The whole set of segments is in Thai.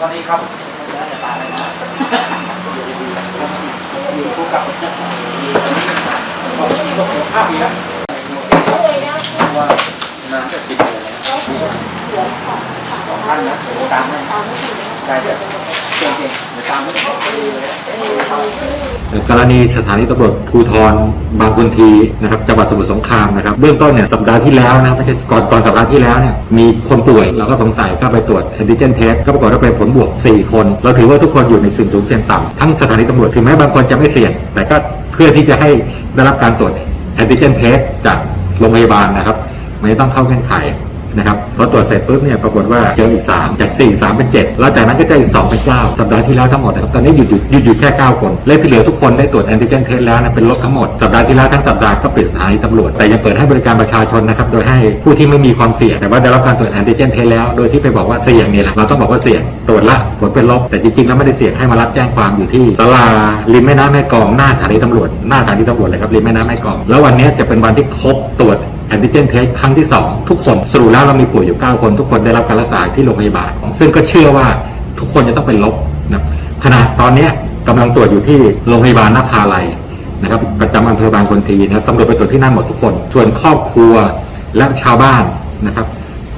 ตอนนี้ครับแล้วจะตาเลยนะอยู่คู่กับผมบอกที่ก็ผมห้าปีแล้วว่าน้ำจะติดเลยสองท่านนะตามให้ได้เดี๋ยวเก่งๆเดี๋ยวตามให้ กรณีสถานีตำรวจภูธรบางคนทีนะครับจังหวัดสมุทรสงครามนะครับเบื้องต้นเนี่ยสัปดาห์ที่แล้วนะไม่ใช่ก่อนก่อนสัปดาห์ที่แล้วเนี่ยมีคนป่วยเราก็สงสัยก็ไปตรวจแอนติเจนเทสก็ปรากฏว่าเป็นผลบวก 4 คน เราถือว่าทุกคนอยู่ในสิ่งสูงเสี่ยงต่ำทั้งสถานีตำรวจถึงแม้บางคนจะไม่เสี่ยง แต่ก็เพื่อที่จะให้ได้รับการตรวจแอนติเจนเทสจากโรงพยาบาลนะครับไม่ต้องเข้าเงื่อนไข นะครับพอตรวจเสร็จปุ๊บเนี่ยปรากฏว่าเจออีก 3 จาก 4 3 เป็น 7 แล้วจากนั้นก็เจออีก 2 เป็น 9 สัปดาห์ที่แล้วทั้งหมดนะครับตอนนี้หยุดหยุดหยุดหยุดแค่ 9 คนเลขที่เหลือทุกคนได้ตรวจแอนติเจนเทสแล้วนะเป็นลบทั้งหมด สัปดาห์ที่แล้วทั้งสัปดาห์ก็ปิดสถานีตำรวจแต่ยังเปิดให้บริการประชาชนนะครับโดยให้ผู้ที่ไม่มีความเสี่ยงแต่ว่าได้รับการตรวจแอนติเจนเทสแล้ว โดยที่ไปบอกว่าเสี่ยงนี่แหละเราต้องบอกว่าเสี่ยงตรวจละผลเป็นลบแต่จริงๆแล้วไม่ได้เสี่ยงให้มารับแจ้งความอยู่ที่ศาลาริมแม่น้ำแม่กองหน้าสถานีตำรวจหน้าสถานีตำรวจเลยครับริมแม่น้ำแม่กองแล้ววันนี้จะเป็นวันที่ครบตรวจ แอนติเจนเทสครั้งที่ 2 ทุกคนสรุปแล้วเรามีป่วยอยู่ 9 คน ทุกคนได้รับการรักษาที่โรงพยาบาล ซึ่งก็เชื่อว่าทุกคนจะต้องเป็นลบนะขณะตอนนี้ยกำลังตรวจอยู่ที่โรงพยาบาลนภาลัยนะครับประจำอำเภอบางคนทีนะตำรวจไปตรวจที่นั่นหมดทุกคน ส่วนครอบครัวและชาวบ้านนะครับ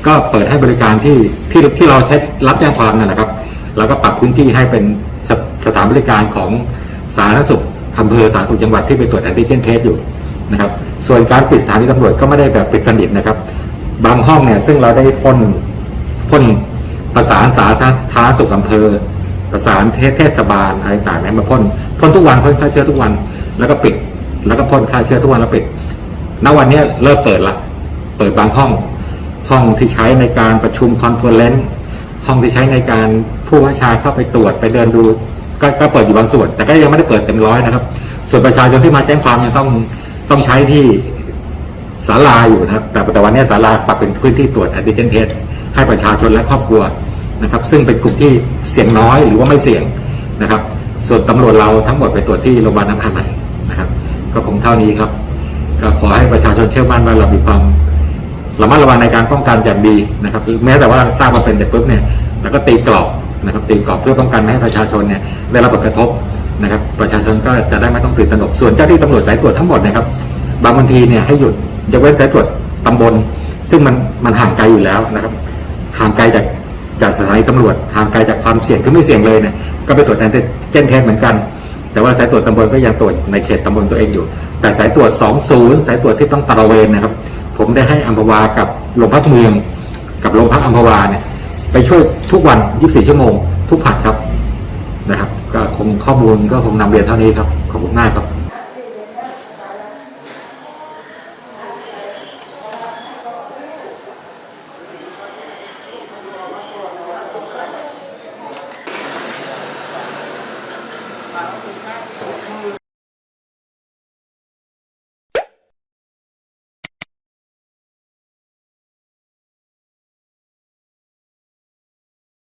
ก็เปิดให้บริการที่ที่ที่เราใช้รับแจ้งความนั่นแหละครับเราก็ปรับพื้นที่ให้เป็นสสถานบริการของสาธารณสุขอำเภอสาธารณสุขจังหวัดที่ไปตรวจแอนติเจนเทสอยู่นะครับ ส่วนการปิดสถานีตำรวจก็ไม่ได้แบบปิดสนิทนะครับ บางห้องเนี่ยซึ่งเราได้พ่นพ่นประสานสาธารณสุขอำเภอ ประสานเทศบาลอะไรต่างๆเนี่ยมาพ่นพ่นทุกวันพ่นฆ่าเชื้อทุกวัน แล้วก็ปิด แล้วก็พ่นฆ่าเชื้อทุกวันแล้วปิดณวันนี้เริ่มเปิดละ เปิดบางห้อง ห้องที่ใช้ในการประชุมคอนเฟอเรนซ์ห้องที่ใช้ในการผู้ว่าชาเข้าไปตรวจไปเดินดู ก็ก็เปิดอยู่บางส่วน แต่ก็ยังไม่ได้เปิดเต็มร้อยนะครับ ส่วนประชาชนที่มาแจ้งความยังต้อง ต้องใช้ที่ศาลาอยู่นะครับ แต่แต่วันนี้ศาลาปรับเป็นพื้นที่ตรวจแอนติเจนเทสให้ประชาชนและครอบครัวนะครับ ซึ่งเป็นกลุ่มที่เสี่ยงน้อยหรือว่าไม่เสี่ยงนะครับ ส่วนตำรวจเราทั้งหมดไปตรวจที่โรงพยาบาลน้ำพาใหม่นะครับ ก็คงเท่านี้ครับ ก็ขอให้ประชาชนเชื่อมั่นว่าเรามีความระมัดระวังในการป้องกันอย่างดีนะครับ แม้แต่ว่าทราบว่าเป็นเด็กปุ๊บเนี่ยแล้วก็ตีกรอบนะครับตีกรอบเพื่อป้องกันไม่ให้ประชาชนเนี่ยได้รับผลกระทบ นะครับประชาชนก็จะได้ไม่ต้องตื่นตระหนกส่วนเจ้าที่ตำรวจสายตรวจทั้งหมดนะครับ บางบางทีเนี่ยให้หยุดยกเว้นสายตรวจตำบล ซึ่งมันมันห่างไกลอยู่แล้วนะครับห่างไกลจากจากสถานีตำรวจห่างไกลจากความเสี่ยงคือไม่เสี่ยงเลยเนี่ยก็ไปตรวจแอนติเจนเทสเหมือนกัน แต่ว่าสายตรวจตำบลก็ยังตรวจในเขตตำบลตัวเองอยู่ แต่สายตรวจ 20 สายตรวจที่ต้องตระเวนนะครับ ผมได้ให้อัมพวากับโรงพักเมืองกับโรงพักอัมพวาเนี่ยไปช่วยทุกวัน 24 ชั่วโมง ทุกผัดครับนะครับ คงข้อมูลก็คงนำเรียนเท่านี้ครับ ขอบคุณมากครับ